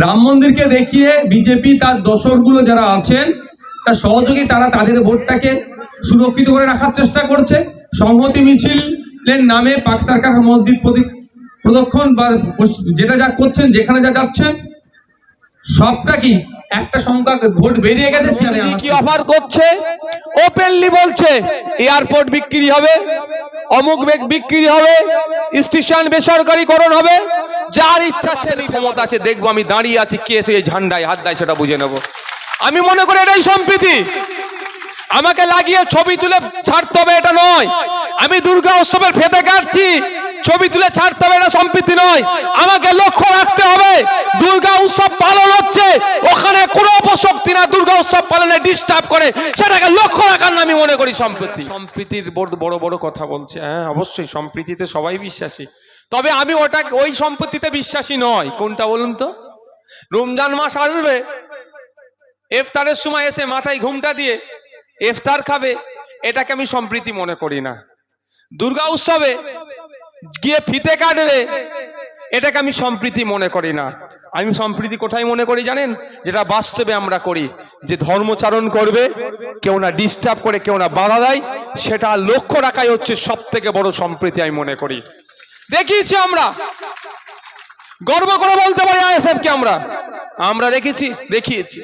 রাম মন্দিরকে দেখিয়ে বিজেপি তার দোসরগুলো যারা আছেন তার সহযোগী তারা তাদের ভোটটাকে সুরক্ষিত করে রাখার চেষ্টা করছে। সংহতি মিছিলের নামে পাক সরকার মসজিদ প্রতি- প্রদক্ষণ বা যেটা যা করছেন যেখানে যা যাচ্ছেন সবটা কি একটা সংখ্যা ভোট বেরিয়ে গেছে? কি অফার করছে? ওপেনলি বলছে এয়ারপোর্ট বিক্রি হবে অমুক বিক্রি হবে স্টেশন বেসরকারিকরণ হবে। যার ইচ্ছা সে ক্ষমতা আছে, দেখব আমি দাঁড়িয়ে আছি, কে এসে এই ঝান্ডায় হাত দেয় সেটা বুঝে নেব। আমি মনে করি এটাই সম্প্রীতি। আমাকে লাগিয়ে ছবি তুলে ছাড়তে হবে এটা নয়। আমি দুর্গা উৎসবের ফেতে কাটছি, ছবি তুলে ছাড়তে হবে এটা সম্প্রীতি নয়। আমাকে লক্ষ্য রাখতে হবে, দুর্গা উৎসব পালন হচ্ছে, ওখানে কোনো অপশক্তি না, দুর্গা উৎসব পালনে ডিস্টার্ব করে। সেটাকে লক্ষ্য রাখার আমি মনে করি সম্প্রীতি। সম্প্রীতির বড় বড় কথা বলছে হ্যাঁ অবশ্যই, সম্প্রীতিতে সবাই বিশ্বাসী। তবে আমি ওটা ওই সম্পত্তিতে বিশ্বাসী নয়। কোনটা বলুন তো? রমজান মাস আসবে এফতারের সময় এসে মাথায় ঘুমটা দিয়ে এফতার খাবে, এটাকে আমি সম্প্রীতি মনে করি না। দুর্গা উৎসবে গিয়ে ফিতে কাটবে, এটাকে আমি সম্প্রীতি মনে করি না। আমি সম্প্রীতি কোথায় মনে করি জানেন? যেটা বাস্তবে আমরা করি। যে ধর্মচারণ করবে, কেউ না ডিস্টার্ব করে, কেউ না বাধা দেয়, সেটা লক্ষ্য রাখাই হচ্ছে সব থেকে বড় সম্প্রীতি আমি মনে করি। দেখিয়েছি আমরা। গর্ব করে বলতে পারি আইএসএফকে আমরা। আমরা দেখেছি, দেখিয়েছি।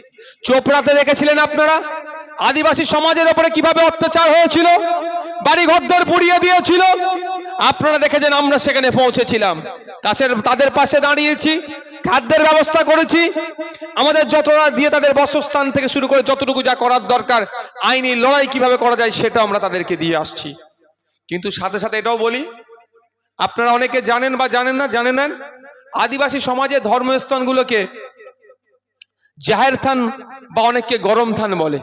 চোপড়াতে দেখেছিলেন আপনারা? আদিবাসী সমাজের উপরে কীভাবে অত্যাচার হয়েছিল? বাড়ি ঘরদর পুড়িয়ে দিয়েছিল? আপনারা দেখেছেন আমরা সেখানে পৌঁছেছিলাম। তাদের তাদের পাশে দাঁড়িয়েছি, খাদ্যের ব্যবস্থা করেছি। আমাদের যতটা দিয়ে তাদের বাসস্থান থেকে শুরু করে যতটুকু যা করার দরকার, আইনি লড়াই কীভাবে করা যায় সেটা আমরা তাদেরকে দিয়ে আসছি। কিন্তু সাথে সাথে এটাও বলি আপনারা অনেকে জানেন বা জানেন না জানেন না? আদিবাসী সমাজে ধর্মস্থানগুলোকে জাহের থান বা অনেককে গরম থান বলে।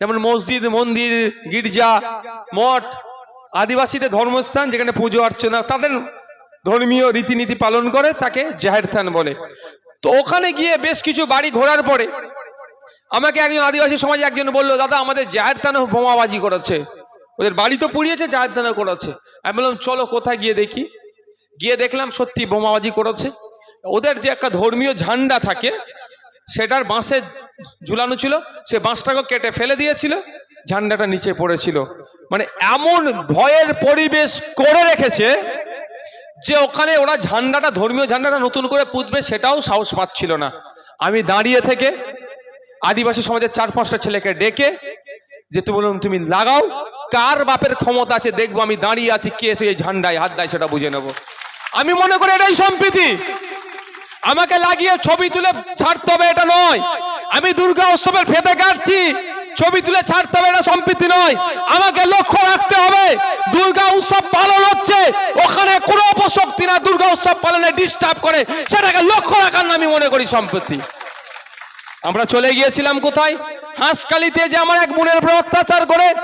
যেমন মসজিদ, মন্দির, গির্জা, মঠ, আদিবাসীদের ধর্মস্থান যেখানে পুজো অর্চনা, তাদের ধর্মীয় রীতিনীতি পালন করে, তাকে জাহের থান বলে। তো ওখানে গিয়ে বেশ কিছু বাড়ি ঘোরার পরে আমাকে একজন আদিবাসী সমাজে একজন বলল, দাদা, আমাদের জাহের থানে বোমাবাজি করেছে। ওদের বাড়ি তো পুড়িয়েছে জাহের থানে করেছে আমি বললাম, চলো কোথায় গিয়ে দেখি? গিয়ে দেখলাম সত্যি বোমাবাজি করেছে। ওদের যে একটা ধর্মীয় ঝান্ডা থাকে, সেটার বাঁশে ঝুলানো ছিল, সে বাঁশটাকে কেটে ফেলে দিয়েছিল, ঝান্ডাটা নিচে পড়েছিল। মানে এমন ভয়ের পরিবেশ করে রেখেছে যে ওখানে ওরা ঝান্ডাটা, ধর্মীয় ঝান্ডাটা নতুন করে পুঁতবে, সেটাও সাহস পাচ্ছিল না। আমি দাঁড়িয়ে থেকে আদিবাসী সমাজের চার পাঁচটা ছেলেকে ডেকে, যে তুমি বলুন তুমি লাগাও কার বাপের ক্ষমতা আছে দেখব, আমি দাঁড়িয়ে আছি, কে এসে এই ঝান্ডায় হাত দেয় সেটা বুঝে নেব। আমি মনে করি এটাই সম্প্রীতি। আমাকে লাগিয়ে ছবি তুলে ছাড়তে হবে এটা নয়। আমি দুর্গা উৎসবের ফেতে কাটছি, ছবি তুলে ছাড়তে হবে এটা সম্প্রীতি নয়। আমাকে লক্ষ্য রাখতে হবে, দুর্গা উৎসব পালন হচ্ছে, ওখানে কোনো অপশক্তি না, দুর্গা উৎসব পালনে ডিস্টার্ব করে, সেটাকে লক্ষ্য রাখার আমি মনে করি সম্প্রীতি। আমরা চলে গিয়েছিলাম কোথায়? হাঁসকালিতে যে আমার এক বোনের উপর অত্যাচার করে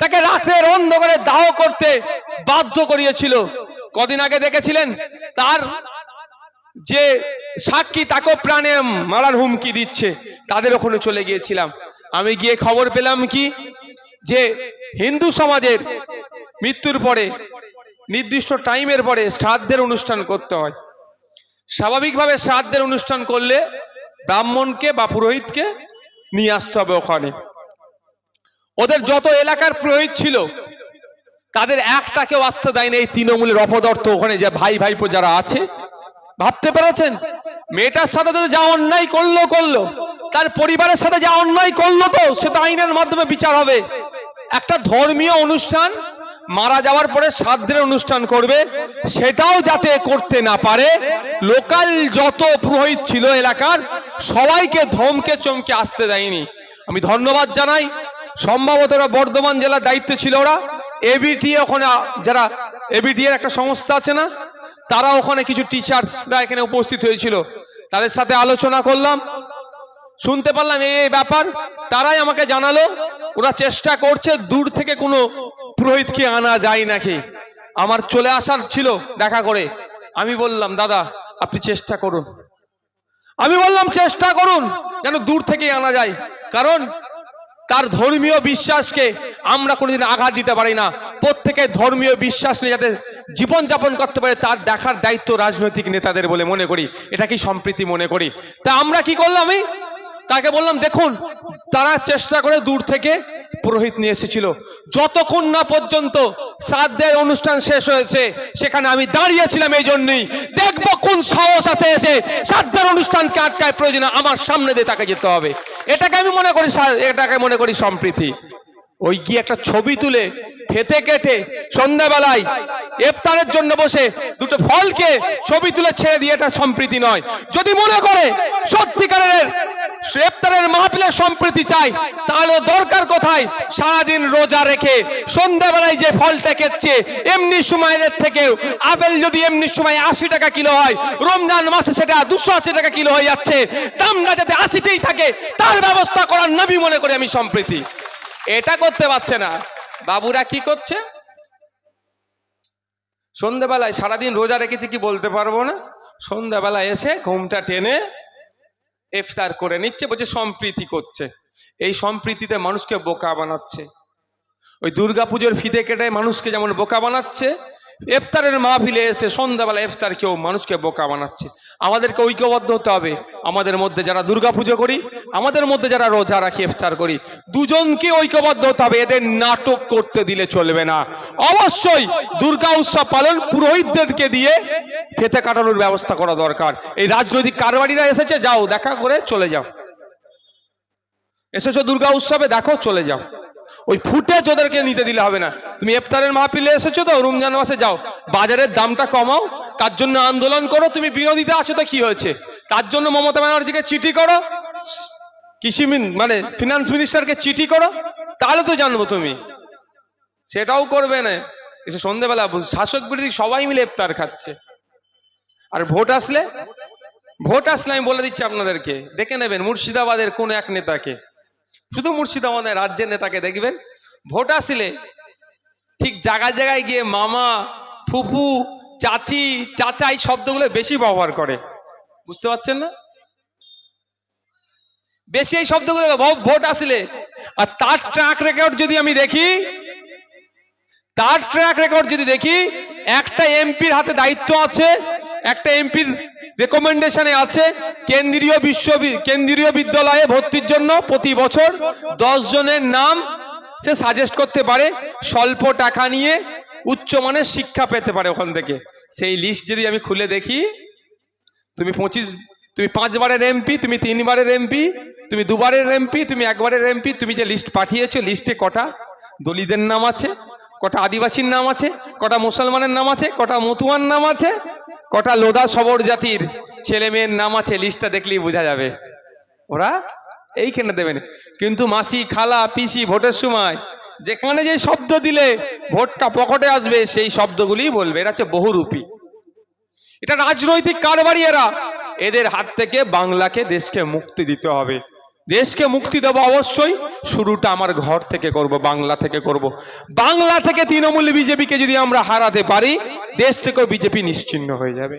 তাকে রাত্রের অন্ধকারে দাহ করতে বাধ্য করিয়েছিল। কদিন আগে দেখেছিলেন? তার যে সাক্ষী তাকে প্রাণে মারার হুমকি দিচ্ছে। তাদের ওখানে চলে গিয়েছিলাম। আমি গিয়ে খবর পেলাম কি? যে হিন্দু সমাজের মৃত্যুর পরে, নির্দিষ্ট টাইমের পরে শ্রাদ্ধের অনুষ্ঠান করতে হয়। স্বাভাবিকভাবে শ্রাদ্ধের অনুষ্ঠান করলে ব্রাহ্মণকে বা পুরোহিতকে নিয়ে আসতে হবে ওখানে। ওদের যত এলাকার পুরোহিত ছিল, তাদের একটাকেও আসতে দেয়নি এই তৃণমূলের অপদর্থ ওখানে যে ভাই ভাইপো যারা আছে। ভাবতে পেরেছেন? মেয়েটার সাথে তো যা অন্যায় করল করল। তার পরিবারের সাথে যা অন্যায় করল তো, সে তো আইনের মাধ্যমে বিচার হবে। একটা ধর্মীয় অনুষ্ঠান, মারা যাওয়ার পরে শ্রাদ্ধের অনুষ্ঠান করবে, সেটাও যাতে করতে না পারে, লোকাল যত পুরোহিত ছিল এলাকার সবাইকে ধমকে চমকে আসতে দেয়নি। আমি ধন্যবাদ জানাই। সম্ভবত ওরা বর্ধমান জেলার দায়িত্ব ছিল ওরা। এবিটি ওখানে যারা এবিটি এর একটা সংস্থা আছে না, তারা ওখানে কিছু টিচার্সরা এখানে উপস্থিত হয়েছিল। তাদের সাথে আলোচনা করলাম। শুনতে পারলাম এই ব্যাপার। তারাই আমাকে জানালো, ওরা চেষ্টা করছে, দূর থেকে কোনো পুরোহিতকে আনা যায় নাকি। আমার চলে আসার ছিল দেখা করে। আমি বললাম, দাদা, আপনি চেষ্টা করুন। আমি বললাম, চেষ্টা করুন, যেন দূর থেকেই আনা যায়। কারণ তার ধর্মীয় বিশ্বাসকে আমরা কোনোদিন আঘাত দিতে পারি না। প্রত্যেকে ধর্মীয় বিশ্বাস নিয়ে যাতে জীবনযাপন করতে পারে, তার দেখার দায়িত্ব রাজনৈতিক নেতাদের বলে মনে করি। এটা কি সম্প্রীতি মনে করি? তা আমরা কি করলাম এই? তাকে বললাম, দেখুন, তারা চেষ্টা করে দূর থেকে পুরোহিত নিয়ে এসেছিল। যতক্ষণ না পর্যন্ত শ্রাদ্ধের অনুষ্ঠান শেষ হয়েছে, সেখানে আমি দাঁড়িয়েছিলাম এই জন্যই। দেখব কোন সাহস আছে এসে শ্রাদ্ধের অনুষ্ঠানকে আটকায় প্রয়োজনে আমার সামনে দিয়ে তাকে যেতে হবে। এটাকে আমি মনে করি এটাকে মনে করি সম্প্রীতি। ওই গিয়ে একটা ছবি তুলে খেতে কেটে সন্ধ্যাবেলায় ইফতারের জন্য বসে দুটো ফলকে ছবি তুলে ছেড়ে দিয়ে এটা সম্প্রীতি নয়। যদি মনে করে সত্যিকারের ইফতারের মাহফিলের সম্প্রীতি চাই, তাহলে দরকার কোথায়? সারাদিন রোজা রেখে সন্ধ্যাবেলায় যে ফলটা কেচ্ছে এমনি সময়ের থেকেও আপেল যদি এমনি সময় আশি টাকা কিলো হয়, রমজান মাসে সেটা দুশো আশি টাকা কিলো হয়ে যাচ্ছে, দামটা যাতে আশিতেই থাকে, তার ব্যবস্থা করার নবী মনে করি আমি সম্প্রীতি। এটা করতে পারছে না। বাবুরা কি করছে? সন্ধ্যাবেলায় সারাদিন রোজা রেখেছি কি বলতে পারব না? সন্ধ্যাবেলায় এসে ঘুমটা টেনে ইফতার করে নিচ্ছে, বলছে সম্প্রীতি করছে। এই সম্প্রীতিতে মানুষকে বোকা বানাচ্ছে। ওই দুর্গাপুজোর ফিদে কেটে মানুষকে যেমন বোকা বানাচ্ছে, ইফতারের মাহফিলে এসে সন্ধ্যাবেলা ইফতার কেউ মানুষকে বোকা বানাচ্ছে। আমাদেরকে ঐক্যবদ্ধ হতে হবে। আমাদের মধ্যে যারা দুর্গাপুজো করি, আমাদের মধ্যে যারা রোজা রাখি, ইফতার করি, দুজনকে ঐক্যবদ্ধ হতে হবে। এদের নাটক করতে দিলে চলবে না। অবশ্যই দুর্গা উৎসব পালন পুরোহিতদেরকে দিয়ে খেতে কাটানোর ব্যবস্থা করা দরকার। এই রাজনৈতিক কারবারিরা এসেছে, যাও, দেখা করে চলে যাও। এসেছ দুর্গা উৎসবে, দেখো, চলে যাও। ওই ফুটেজ ওদেরকে নিতে দিলে হবে না। তুমি ইফতারের মাহফিলে এসেছ তো, রমজান মাসে যাও। বাজারের দামটা কমাও, তার জন্য আন্দোলন করো। তুমি বিরোধিতা আছো তো, কি হয়েছে? তার জন্য মমতা ব্যানার্জিকে চিঠি করো। কৃষি মিন- ফিনান্স মিনিস্টারকে চিঠি করো। তাহলে তো জানব তুমি। সেটাও করবে না। এসে সন্ধেবেলা শাসক বিরোধী সবাই মিলে ইফতার খাচ্ছে। আর ভোট আসলে? ভোট আসলে আমি বলে দিচ্ছি আপনাদেরকে, দেখে নেবেন মুর্শিদাবাদের কোন এক নেতাকে। শুধু মুর্শিদাবাদের রাজ্যের নেতাকে দেখবেন। ভোট আসলে ঠিক জায়গায় জায়গায় গিয়ে মামা, ফুফু, চাচি, চাচা এই শব্দগুলো বেশি ব্যবহার করে। বুঝতে পারছেন না? বেশি এই শব্দগুলো ভোট আসলে। আর তার ট্র্যাক রেকর্ড যদি আমি দেখি, তার ট্র্যাক রেকর্ড যদি দেখি, একটা এমপির হাতে দায়িত্ব আছে একটা এমপির রেকমেন্ডেশনে আছে, কেন্দ্রীয় বিশ্ব কেন্দ্রীয় বিদ্যালয়ে ভর্তির জন্য প্রতি বছর দশ জনের নাম সে সাজেস্ট করতে পারে, স্বল্প টাকা নিয়ে উচ্চমানের শিক্ষা পেতে পারে ওখান থেকে। সেই লিস্ট যদি আমি খুলে দেখি, তুমি পঁচিশ, তুমি পাঁচবারের এমপি তুমি তিনবারের এমপি তুমি দুবারের এমপি তুমি একবারের এমপি তুমি যে লিস্ট পাঠিয়েছো লিস্টে কটা দলিতদের নাম আছে, কটা আদিবাসীর নাম আছে, কটা মুসলমানের নাম আছে, কটা মতুয়ার নাম আছে কটা লোদা সবর জাতির ছেলে মেয়ের নাম আছে লিস্টটা দেখলেই বোঝা যাবে। ওরা এইখানে দেবেন। কিন্তু মাসি, খালা, পিসি, ভোটের সময় যেখানে যে শব্দ দিলে ভোটটা পকেটে আসবে, সেই শব্দগুলি বলবে। এটা হচ্ছে বহুরূপী। এটা রাজনৈতিক কারবারি এরা। এদের হাত থেকে বাংলাকে দেশকে মুক্তি দিতে হবে। দেশকে মুক্তি দেব অবশ্যই। শুরুটা আমার ঘর থেকে করব, বাংলা থেকে করব। বাংলা থেকে তৃণমূল বিজেপিকে যদি আমরা হারাতে পারি, দেশ থেকেও বিজেপি নিশ্চিন্ন হয়ে যাবে।